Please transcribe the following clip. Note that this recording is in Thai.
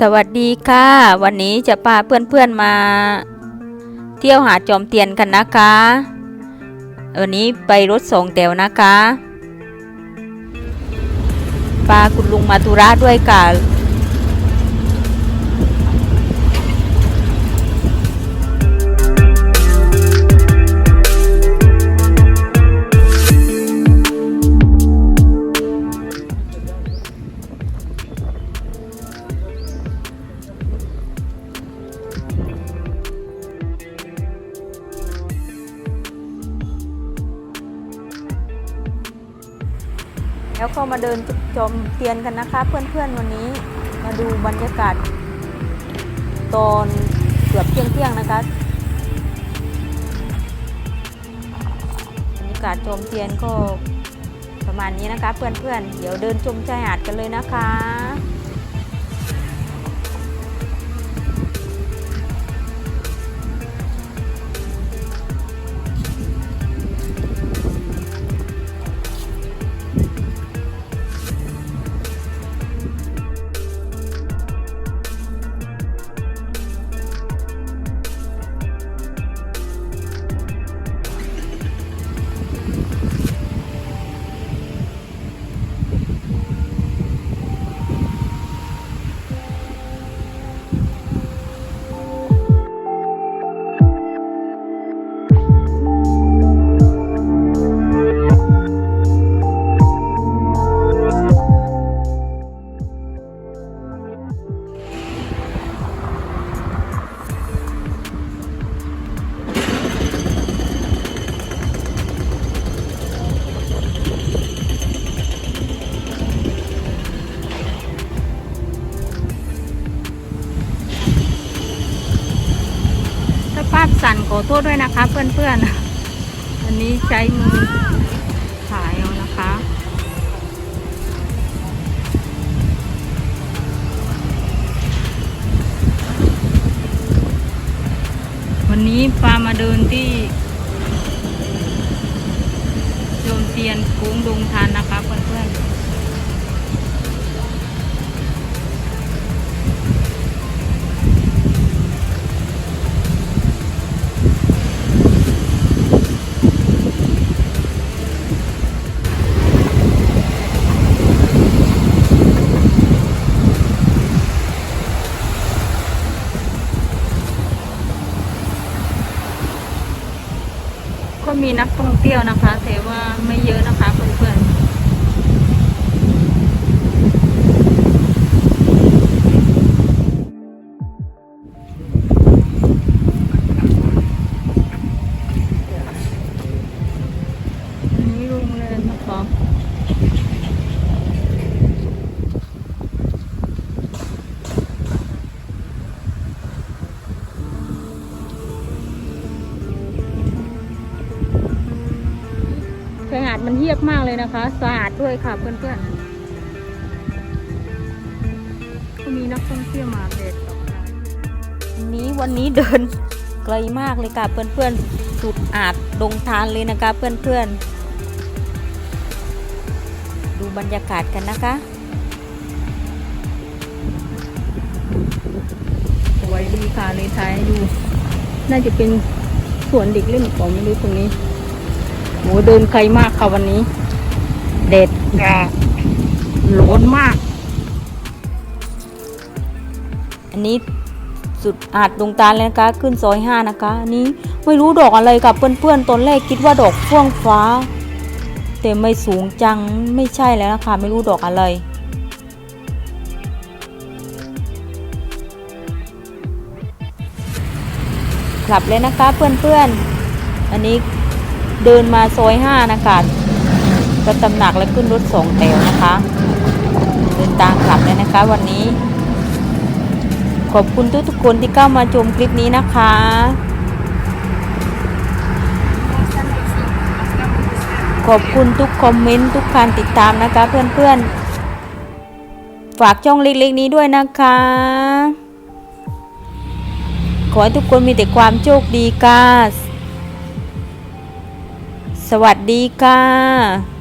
สวัสดีค่ะ วันนี้จะพาเพื่อนๆมา เที่ยวหาจอมเตียนกันนะคะ วันนี้ไปรถสองแถวนะคะพาคุณลุงมาตุระด้วยค่ะ แล้วก็มาเดินชมเทียนกันนะคะ เพื่อนๆวันนี้มาดูบรรยากาศ ตอนเกือบเที่ยงเที่ยงๆนะคะบรรยากาศชมเทียนก็ประมาณนี้นะคะ เพื่อนๆเดี๋ยวเดินชมชายหาดกันเลยนะคะ สั่นขอโทษด้วยนะคะ เพื่อนๆ อันนี้ใช้มือถ่ายเอานะคะ วันนี้ปามาเดินที่โยมเตียนโค้งดงทานนะคะเพื่อนๆ มีนักท่องเที่ยวนะคะแต่ว่าไม่เยอะนะคะ มันเยียบมากเลยนะคะสะอาดด้วยค่ะเพื่อนๆก็มีนักท่องเที่ยวมาเด็ดดอกไม้วันนี้วันนี้เดินไกลมากเลยค่ะเพื่อนๆสุดอาจดงทานเลยนะคะเพื่อนๆ ดูบรรยากาศกันนะคะสวยดีค่ะเลยท้ายให้ดู น่าจะเป็นสวนเด็กเล่นของไม่รู้ตรงนี้ โหเดินไกลมากค่ะวันนี้ เด็ดแกร้อนมาก อันนี้สุดอาจดวงตาลเลยนะคะ ขึ้นซอยห้านะคะ อันนี้ไม่รู้ดอกอะไรกับเพื่อนๆตอนแรกคิดว่าดอกฟ่วงฟ้า แต่ไม่สูงจังไม่ใช่แล้วนะคะ ไม่รู้ดอกอะไรกลับเลยนะคะเพื่อนๆ อันนี้ เดินมาซอยห้านะคะก็ตำหนักแล้วขึ้นรถสองแถวนะคะ เดินตามกลับเลยนะคะวันนี้ ขอบคุณทุกๆคนที่เข้ามาชมคลิปนี้นะคะ ขอบคุณทุกคอมเมนต์ทุกการติดตามนะคะเพื่อนๆฝากช่องเล็กๆนี้ด้วยนะคะ ขอให้ทุกคนมีแต่ความโชคดีค่ะสวัส ดีค่ะ